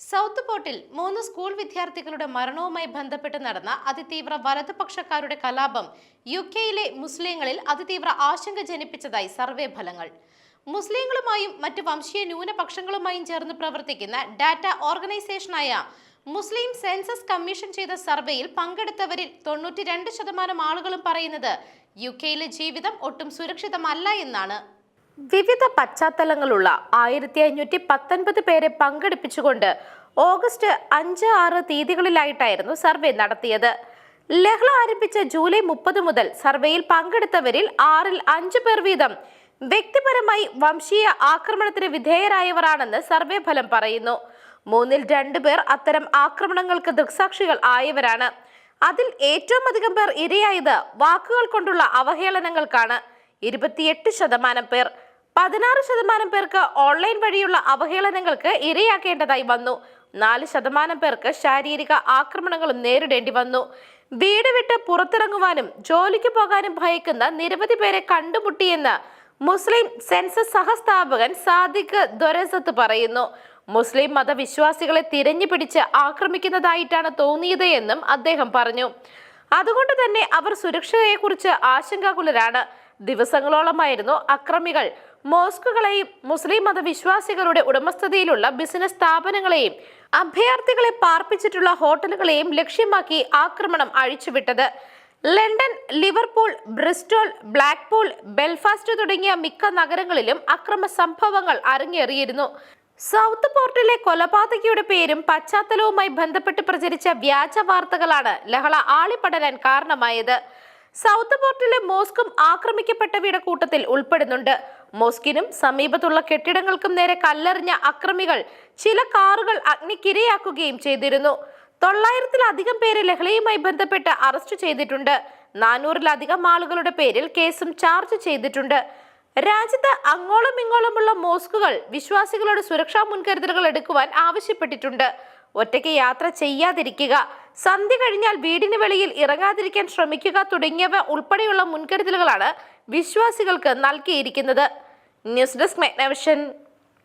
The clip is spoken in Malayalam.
സൗത്ത് പോർട്ടിൽ മൂന്ന് സ്കൂൾ വിദ്യാർത്ഥികളുടെ മരണവുമായി ബന്ധപ്പെട്ട് നടന്ന അതിതീവ്ര വലതുപക്ഷക്കാരുടെ കലാപം യു കെയിലെ മുസ്ലിങ്ങളിൽ അതിതീവ്ര ആശങ്ക ജനിപ്പിച്ചതായി സർവേ ഫലങ്ങൾ. മുസ്ലിങ്ങളുമായും മറ്റ് വംശീയ ന്യൂനപക്ഷങ്ങളുമായും ചേർന്ന് പ്രവർത്തിക്കുന്ന ഡാറ്റ ഓർഗനൈസേഷനായ മുസ്ലിം സെൻസസ് കമ്മീഷൻ ചെയ്ത സർവേയിൽ പങ്കെടുത്തവരിൽ തൊണ്ണൂറ്റി രണ്ട് ശതമാനം ആളുകളും പറയുന്നത് യു കെയിലെ ജീവിതം ഒട്ടും സുരക്ഷിതമല്ല എന്നാണ്. വിവിധ പശ്ചാത്തലങ്ങളുള്ള ആയിരത്തി അഞ്ഞൂറ്റി പത്തൊൻപത് പേരെ പങ്കെടുപ്പിച്ചുകൊണ്ട് ഓഗസ്റ്റ് അഞ്ച് ആറ് തീയതികളിലായിട്ടായിരുന്നു സർവേ നടത്തിയത്. ലഹള ആരംഭിച്ച ജൂലൈ മുപ്പത് മുതൽ സർവേയിൽ പങ്കെടുത്തവരിൽ ആറിൽ അഞ്ചു പേർ വീതം വ്യക്തിപരമായി വംശീയ ആക്രമണത്തിന് വിധേയരായവരാണെന്ന് സർവേ ഫലം പറയുന്നു. മൂന്നിൽ രണ്ടു പേർ അത്തരം ആക്രമണങ്ങൾക്ക് ദൃക്സാക്ഷികൾ ആയവരാണ്. അതിൽ ഏറ്റവും അധികം പേർ ഇരയായത് വാക്കുകൾ കൊണ്ടുള്ള അവഹേളനങ്ങൾക്കാണ്. ഇരുപത്തിയെട്ട് ശതമാനം പേർ. പതിനാറ് ശതമാനം പേർക്ക് ഓൺലൈൻ വഴിയുള്ള അവഹേളനങ്ങൾക്ക് ഇരയാക്കേണ്ടതായി വന്നു. നാല് ശതമാനം പേർക്ക് ശാരീരിക ആക്രമണങ്ങളും നേരിടേണ്ടി വന്നു. വീട് വിട്ട് പുറത്തിറങ്ങുവാനും ജോലിക്ക് പോകാനും ഭയക്കുന്ന നിരവധി പേരെ കണ്ടുമുട്ടിയെന്ന് മുസ്ലിം സെൻസസ് സഹസ്ഥാപകൻ സാദിഖ് ദൊരസത്ത് പറയുന്നു. മുസ്ലിം മതവിശ്വാസികളെ തിരഞ്ഞു പിടിച്ച് ആക്രമിക്കുന്നതായിട്ടാണ് തോന്നിയത് എന്നും അദ്ദേഹം പറഞ്ഞു. അതുകൊണ്ട് തന്നെ അവർ സുരക്ഷയെക്കുറിച്ച് ആശങ്കാകുലരാണ്. ദിവസങ്ങളോളമായിരുന്നു അക്രമികൾ. മോസ്കുകളെയും മുസ്ലിം മതവിശ്വാസികളുടെ ഉടമസ്ഥതയിലുള്ള ബിസിനസ് സ്ഥാപനങ്ങളെയും അഭയാർത്ഥികളെ പാർപ്പിച്ചിട്ടുള്ള ഹോട്ടലുകളെയും ലക്ഷ്യമാക്കി ആക്രമണം അഴിച്ചുവിട്ടത്. London Liverpool Bristol Blackpool Belfast തുടങ്ങിയ മിക്ക നഗരങ്ങളിലും അക്രമ സംഭവങ്ങൾ അരങ്ങേറിയിരുന്നു. സൗത്ത് പോർട്ടിലെ കൊലപാതകയുടെ പേരും പശ്ചാത്തലവുമായി ബന്ധപ്പെട്ട് പ്രചരിച്ച വ്യാജ വാർത്തകളാണ് ലഹള ആളിപ്പടരാൻ കാരണമായത്. സൗത്ത് പോർട്ടിലെ മോസ്കും ആക്രമിക്കപ്പെട്ടവയുടെ കൂട്ടത്തിൽ ഉൾപ്പെടുന്നുണ്ട്. മോസ്കിനും സമീപത്തുള്ള കെട്ടിടങ്ങൾക്കും നേരെ കല്ലെറിഞ്ഞ അക്രമികൾ ചില കാറുകൾ അഗ്നിക്കിരയാക്കുകയും ചെയ്തിരുന്നു. തൊള്ളായിരത്തിലധികം പേരെ ലഹളയുമായി ബന്ധപ്പെട്ട് അറസ്റ്റ് ചെയ്തിട്ടുണ്ട്. നാനൂറിലധികം ആളുകളുടെ പേരിൽ കേസും ചാർജ് ചെയ്തിട്ടുണ്ട്. രാജ്യത്ത് അങ്ങോളം ഇങ്ങോളമുള്ള മോസ്കുകൾ വിശ്വാസികളുടെ സുരക്ഷാ മുൻകരുതലുകൾ എടുക്കുവാൻ ആവശ്യപ്പെട്ടിട്ടുണ്ട്. ഒറ്റയ്ക്ക് യാത്ര ചെയ്യാതിരിക്കുക. സന്ധ്യ കഴിഞ്ഞാൽ വീടിന് വെളിയിൽ ഇറങ്ങാതിരിക്കാൻ ശ്രമിക്കുക തുടങ്ങിയവ ഉൾപ്പെടെയുള്ള മുൻകരുതലുകളാണ് വിശ്വാസികൾക്ക് നൽകിയിരിക്കുന്നത്. News desk മെഗ്നവിഷൻ.